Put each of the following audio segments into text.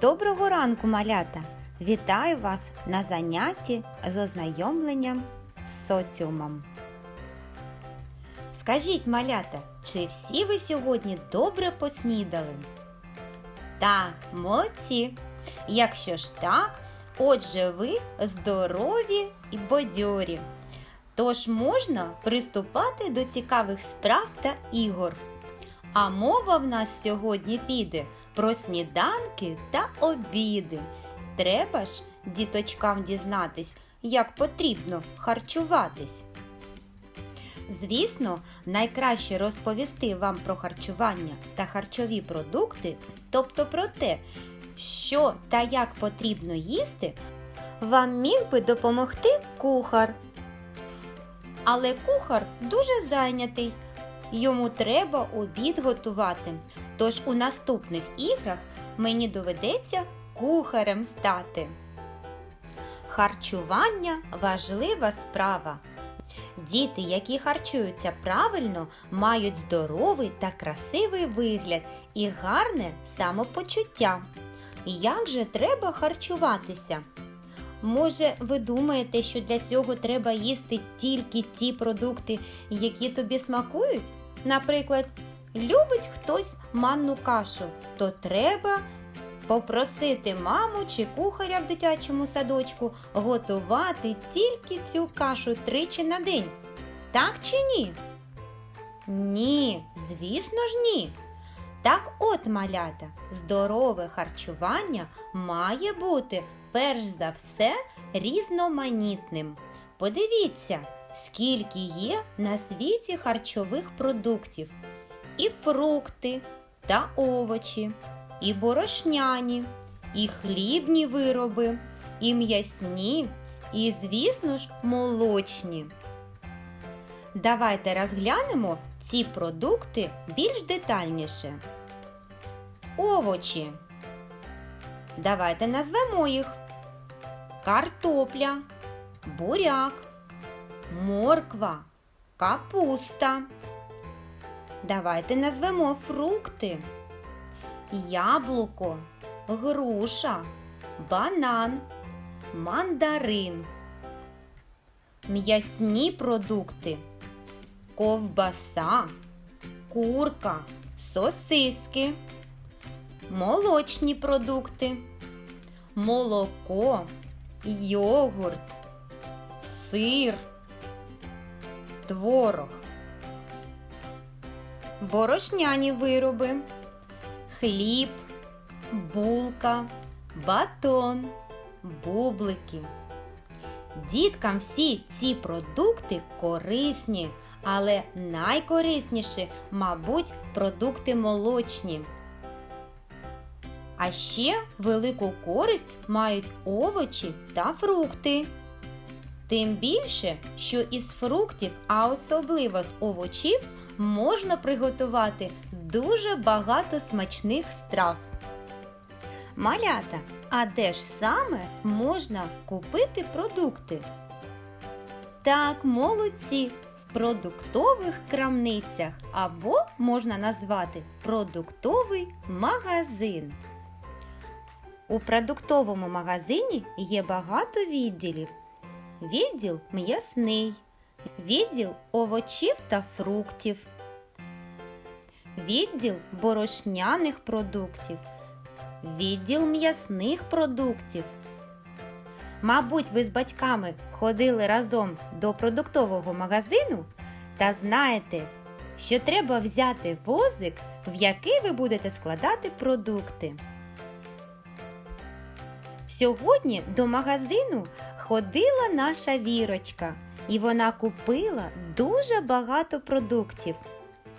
Доброго ранку, малята! Вітаю вас на занятті з ознайомленням з соціумом. Скажіть, малята, чи всі ви сьогодні добре поснідали? Так, молодці! Якщо ж так, отже ви здорові і бадьорі. Тож можна приступати до цікавих справ та ігор. А мова в нас сьогодні піде про сніданки та обіди. Треба ж діточкам дізнатись, як потрібно харчуватись. Звісно, найкраще розповісти вам про харчування та харчові продукти, тобто про те, що та як потрібно їсти, вам міг би допомогти кухар. Але кухар дуже зайнятий. Йому треба обід готувати. Тож у наступних іграх мені доведеться кухарем стати. Харчування важлива справа. Діти, які харчуються правильно, мають здоровий та красивий вигляд і гарне самопочуття. Як же треба харчуватися? Може, ви думаєте, що для цього треба їсти тільки ті продукти, які тобі смакують? Наприклад, любить хтось манну кашу, то треба попросити маму чи кухаря в дитячому садочку готувати тільки цю кашу тричі на день. Так чи ні? Ні, звісно ж ні. Так от, малята, здорове харчування має бути перш за все різноманітним. Подивіться, скільки є на світі харчових продуктів. І фрукти та овочі, і борошняні, і хлібні вироби, і м'ясні, і, звісно ж, молочні. Давайте розглянемо ці продукти більш детальніше. Овочі. Давайте назвемо їх картопля, буряк, морква, капуста. Давайте назвемо фрукти. Яблуко, груша, банан, мандарин. М'ясні продукти. Ковбаса, курка, сосиски. Молочні продукти. Молоко, йогурт, сир, творог борошняні вироби, хліб, булка, батон, бублики. Діткам всі ці продукти корисні, але найкорисніші, мабуть, продукти молочні. А ще велику користь мають овочі та фрукти. Тим більше, що із фруктів, а особливо з овочів, можна приготувати дуже багато смачних страв. Малята, а де ж саме можна купити продукти? Так, молодці, в продуктових крамницях або можна назвати продуктовий магазин. У продуктовому магазині є багато відділів. Відділ м'ясний, відділ овочів та фруктів, відділ борошняних продуктів, відділ м'ясних продуктів. Мабуть, ви з батьками ходили разом до продуктового магазину та знаєте, що треба взяти возик, в який ви будете складати продукти. Сьогодні до магазину ходила наша вірочка, і вона купила дуже багато продуктів.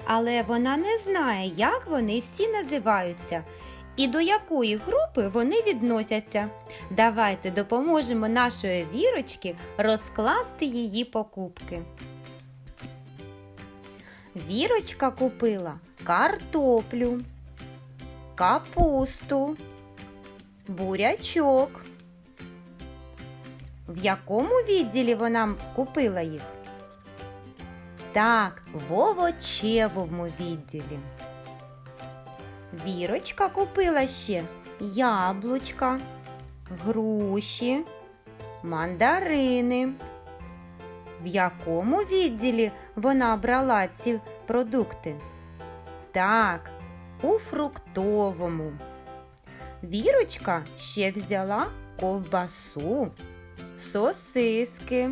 Але вона не знає, як вони всі називаються і до якої групи вони відносяться. Давайте допоможемо нашої вірочки розкласти її покупки. Вірочка купила картоплю, капусту, бурячок, В якому відділі вона купила їх? Так, в овочевому відділі. Вірочка купила ще яблучка, груші, мандарини. В якому відділі вона брала ці продукти? Так, у фруктовому. Вірочка ще взяла ковбасу, сосиски.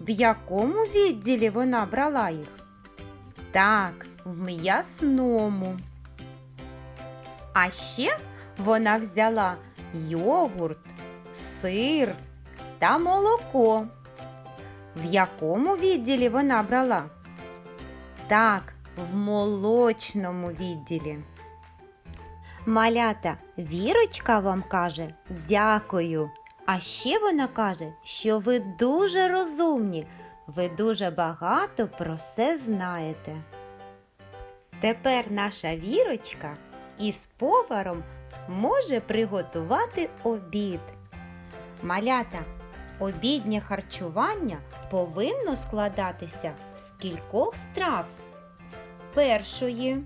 В якому відділі вона брала їх? Так, в м'ясному. А ще вона взяла йогурт, сир та молоко. В якому відділі вона брала? Так, в молочному відділі. Малята, Вірочка вам каже дякую. А ще вона каже, що ви дуже розумні, ви дуже багато про все знаєте. Тепер наша Вірочка із поваром може приготувати обід. Малята, обіднє харчування повинно складатися з кількох страв. Першої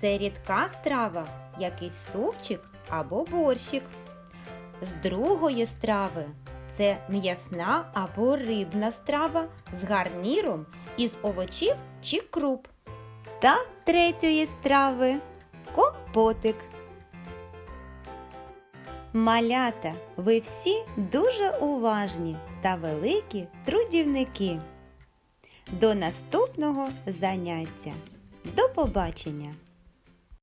це рідка страва, якийсь супчик або борщик. З другої страви це м'ясна або рибна страва з гарніром із овочів чи круп. Та третьої страви компотик. Малята, ви всі дуже уважні та великі трудівники. До наступного заняття. До побачення!